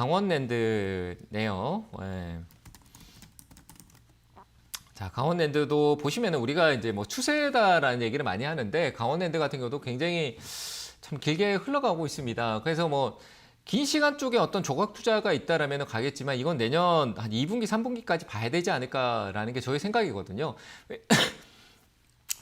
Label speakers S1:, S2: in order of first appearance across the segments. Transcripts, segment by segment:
S1: 강원랜드네요. 예. 자, 강원랜드도 보시면은 우리가 이제 뭐 추세다라는 얘기를 많이 하는데 강원랜드 같은 경우도 굉장히 참 길게 흘러가고 있습니다. 그래서 뭐 긴 시간 쪽에 어떤 조각 투자가 있다라면 가겠지만 이건 내년 한 2분기, 3분기까지 봐야 되지 않을까라는 게 저의 생각이거든요.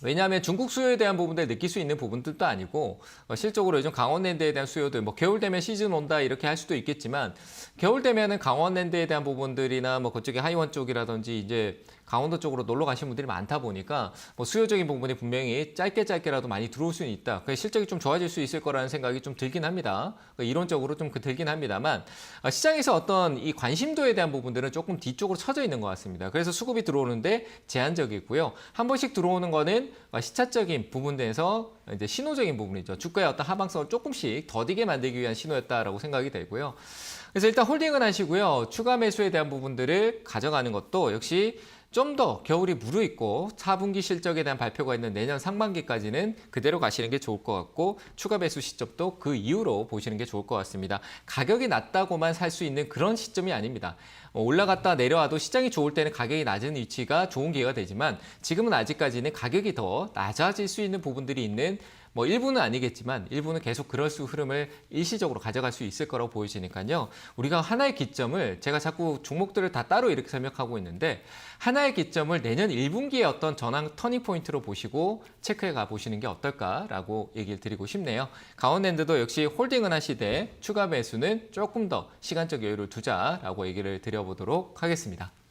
S1: 왜냐하면 중국 수요에 대한 부분들 느낄 수 있는 부분들도 아니고 어, 실적으로 요즘 강원랜드에 대한 수요들 뭐 겨울 되면 시즌 온다 이렇게 할 수도 있겠지만 겨울 되면은 강원랜드에 대한 부분들이나 뭐 그쪽에 하이원 쪽이라든지 이제 강원도 쪽으로 놀러 가시는 분들이 많다 보니까 뭐 수요적인 부분이 분명히 짧게 짧게라도 많이 들어올 수는 있다. 그 실적이 좀 좋아질 수 있을 거라는 생각이 좀 들긴 합니다. 그 이론적으로 좀그 들긴 합니다만 어, 시장에서 어떤 이 관심도에 대한 부분들은 조금 뒤쪽으로 처져 있는 것 같습니다. 그래서 수급이 들어오는데 제한적이고요. 한 번씩 들어오는 거는 어, 시차적인 부분에서 이제 신호적인 부분이죠. 주가의 어떤 하방성을 조금씩 더디게 만들기 위한 신호였다라고 생각이 되고요. 그래서 일단 홀딩은 하시고요. 추가 매수에 대한 부분들을 가져가는 것도 역시 좀 더 겨울이 무르익고 4분기 실적에 대한 발표가 있는 내년 상반기까지는 그대로 가시는 게 좋을 것 같고 추가 매수 시점도 그 이후로 보시는 게 좋을 것 같습니다. 가격이 낮다고만 살 수 있는 그런 시점이 아닙니다. 어, 올라갔다 내려와도 시장이 좋을 때는 가격이 낮은 위치가 좋은 기회가 되지만 지금은 아직까지는 가격이 더 낮아질 수 있는 부분들이 있는 뭐 일부는 아니겠지만 일부는 계속 그럴 수 흐름을 일시적으로 가져갈 수 있을 거라고 보여지니까요. 우리가 하나의 기점을 제가 자꾸 종목들을 다 따로 이렇게 설명하고 있는데 하나의 기점을 내년 1분기의 어떤 전환 터닝 포인트로 보시고 체크해 가 보시는 게 어떨까라고 얘기를 드리고 싶네요. 강원랜드도 역시 홀딩은 하시되 추가 매수는 조금 더 시간적 여유를 두자라고 얘기를 드려보도록 하겠습니다.